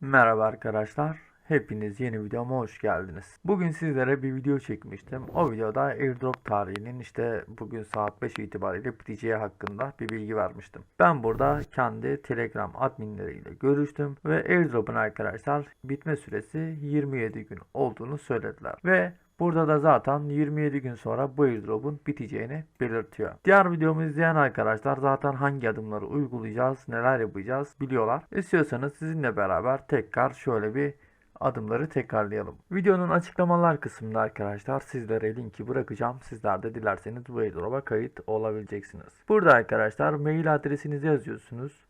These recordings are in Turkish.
Merhaba arkadaşlar. Hepiniz yeni videoma hoş geldiniz. Bugün sizlere bir video çekmiştim. O videoda airdrop tarihinin işte bugün saat 5 itibariyle biteceği hakkında bir bilgi vermiştim. Ben burada kendi Telegram adminleriyle görüştüm ve airdrop'un arkadaşlar bitme süresi 27 gün olduğunu söylediler. Ve Burada da zaten 27 gün sonra bu airdrop'un biteceğini belirtiyor. Diğer videomu izleyen arkadaşlar zaten hangi adımları uygulayacağız, neler yapacağız biliyorlar. İstiyorsanız sizinle beraber tekrar şöyle bir adımları tekrarlayalım. Videonun açıklamalar kısmında arkadaşlar sizlere linki bırakacağım. Sizler de dilerseniz bu airdrop'a kayıt olabileceksiniz. Burada arkadaşlar mail adresinizi yazıyorsunuz.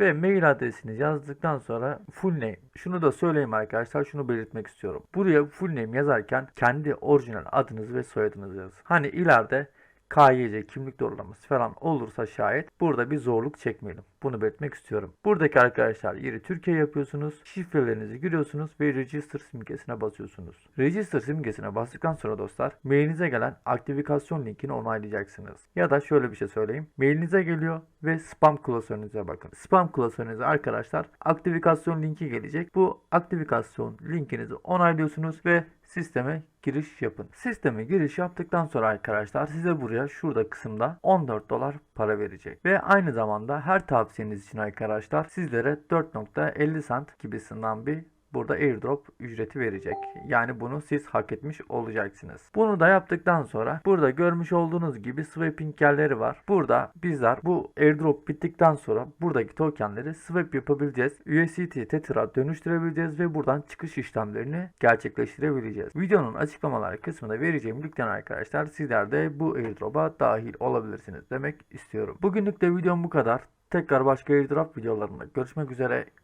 Ve mail adresini yazdıktan sonra full name. Şunu da söyleyeyim arkadaşlar şunu belirtmek istiyorum. Buraya full name yazarken kendi orijinal adınızı ve soyadınızı yazın. Hani ileride KYC kimlik doğrulaması falan olursa şayet burada bir zorluk çekmeyelim. Bunu belirtmek istiyorum. Buradaki arkadaşlar yeri Türkiye yapıyorsunuz. Şifrelerinizi giriyorsunuz ve Register simgesine basıyorsunuz. Register simgesine bastıktan sonra dostlar mailinize gelen aktifikasyon linkini onaylayacaksınız. Ya da şöyle bir şey söyleyeyim. Mailinize geliyor ve spam klasörünüze bakın. Spam klasörünüze arkadaşlar aktifikasyon linki gelecek. Bu aktifikasyon linkinizi onaylıyorsunuz ve sisteme giriş yapın. Sisteme giriş yaptıktan sonra arkadaşlar size buraya şurada kısımda 14 dolar para verecek. Ve aynı zamanda her tavsiyeniz için arkadaşlar sizlere 4.50 cent gibisinden bir burada airdrop ücreti verecek. Yani bunu siz hak etmiş olacaksınız. Bunu da yaptıktan sonra burada görmüş olduğunuz gibi swapping yerleri var. Burada bizler bu airdrop bittikten sonra buradaki tokenleri swap yapabileceğiz. USDT Tether'a dönüştürebileceğiz ve buradan çıkış işlemlerini gerçekleştirebileceğiz. Videonun açıklamalar kısmında vereceğim linkten arkadaşlar sizler de bu airdrop'a dahil olabilirsiniz demek istiyorum. Bugünlük de videom bu kadar. Tekrar başka airdrop videolarında görüşmek üzere.